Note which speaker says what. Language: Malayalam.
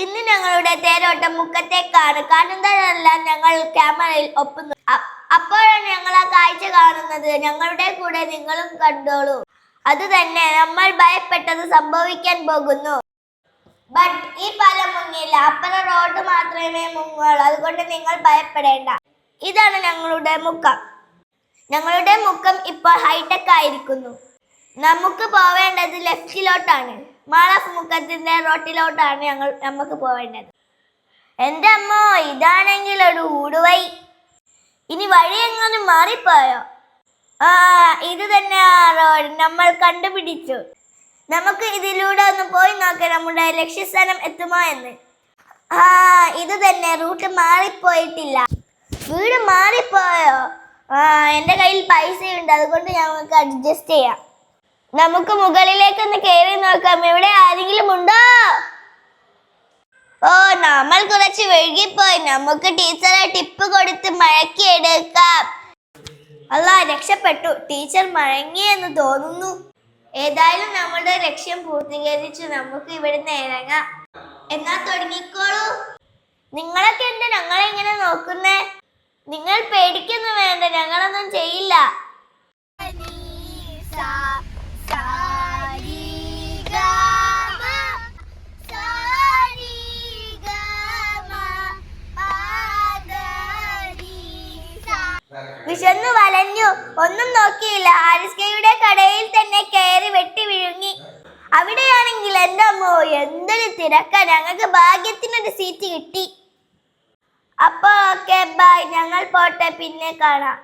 Speaker 1: ഇന്ന് ഞങ്ങളുടെ തേരോട്ടം മുക്കത്തേക്കാണ് കാണുന്നതെല്ലാം ഞങ്ങൾ ക്യാമറയിൽ ഒപ്പുന്നു. അപ്പോഴാണ് ഞങ്ങൾ ആ കാഴ്ച കാണുന്നത്. ഞങ്ങളുടെ കൂടെ നിങ്ങളും കണ്ടോളൂ. അത് തന്നെ നമ്മൾ ഭയപ്പെട്ടത് സംഭവിക്കാൻ പോകുന്നു. ബട്ട് ഈ പാലം മുങ്ങില്ല. അപ്പുറം റോഡ് മാത്രമേ മുങ്ങുള്ളൂ. അതുകൊണ്ട് നിങ്ങൾ ഭയപ്പെടേണ്ട. ഇതാണ് ഞങ്ങളുടെ മുഖം. ഞങ്ങളുടെ മുഖം ഇപ്പോൾ ഹൈടെക് ആയിരിക്കുന്നു. നമുക്ക് പോവേണ്ടത് ലെഫ്റ്റിലോട്ടാണ് മാളഫ് റോട്ടിലോട്ടാണ് ഞങ്ങൾ നമുക്ക് പോവേണ്ടത്. എന്റെ അമ്മ ഇതാണെങ്കിൽ ഒരു ഊടുവൈ ഇനി വഴി എങ്ങനെ മാറിപ്പോയോ? ആ ഇത് തന്നെ ആ റോഡ്. നമ്മൾ കണ്ടുപിടിച്ചു. നമുക്ക് ഇതിലൂടെ ഒന്ന് പോയി നോക്കാം നമ്മുടെ ലക്ഷ്യസ്ഥാനം എത്തുമോ എന്ന്. ആ ഇത് തന്നെ. റൂട്ട് മാറിപ്പോയിട്ടില്ല. വീട് മാറിപ്പോയോ? ആ എന്റെ കയ്യിൽ പൈസയുണ്ട്. അതുകൊണ്ട് ഞങ്ങൾക്ക് അഡ്ജസ്റ്റ് ചെയ്യാം. നമുക്ക് മുകളിലേക്ക് ഒന്ന് കയറി നോക്കാം. ഇവിടെ ആരെങ്കിലും ഉണ്ടോ? ഓ നമ്മൾ കുറച്ച് വൈകിപ്പോയി നമുക്ക് ടീച്ചറെ ടിപ്പ് കൊടുത്ത് മഴക്കിയെടുക്കാം അല്ല രക്ഷപ്പെട്ടു. ടീച്ചർ മഴങ്ങിയെന്ന് തോന്നുന്നു. ഏതായാലും നമ്മുടെ ലക്ഷ്യം പൂർത്തീകരിച്ചു. നമുക്ക് ഇവിടുന്ന് ഇറങ്ങാം. എന്നാ തുടങ്ങിക്കോളൂ. നിങ്ങളൊക്കെ എന്താ ഞങ്ങളെ ഇങ്ങനെ നോക്കുന്നേ? നിങ്ങൾ പേടിക്കൊന്നും വിശന്നു വലഞ്ഞു. ഒന്നും നോക്കിയില്ല. ആരിസ്കയുടെ കടയിൽ തന്നെ കയറി വെട്ടി വിഴുങ്ങി. അവിടെയാണെങ്കിൽ എന്റെ അമ്മോ എന്തൊരു തിരക്ക. ഞങ്ങൾക്ക് ഭാഗ്യത്തിനൊരു സീറ്റ് കിട്ടി. അപ്പൊ ഓക്കെ ബൈ ഞങ്ങൾ പോട്ടെ. പിന്നെ കാണാം.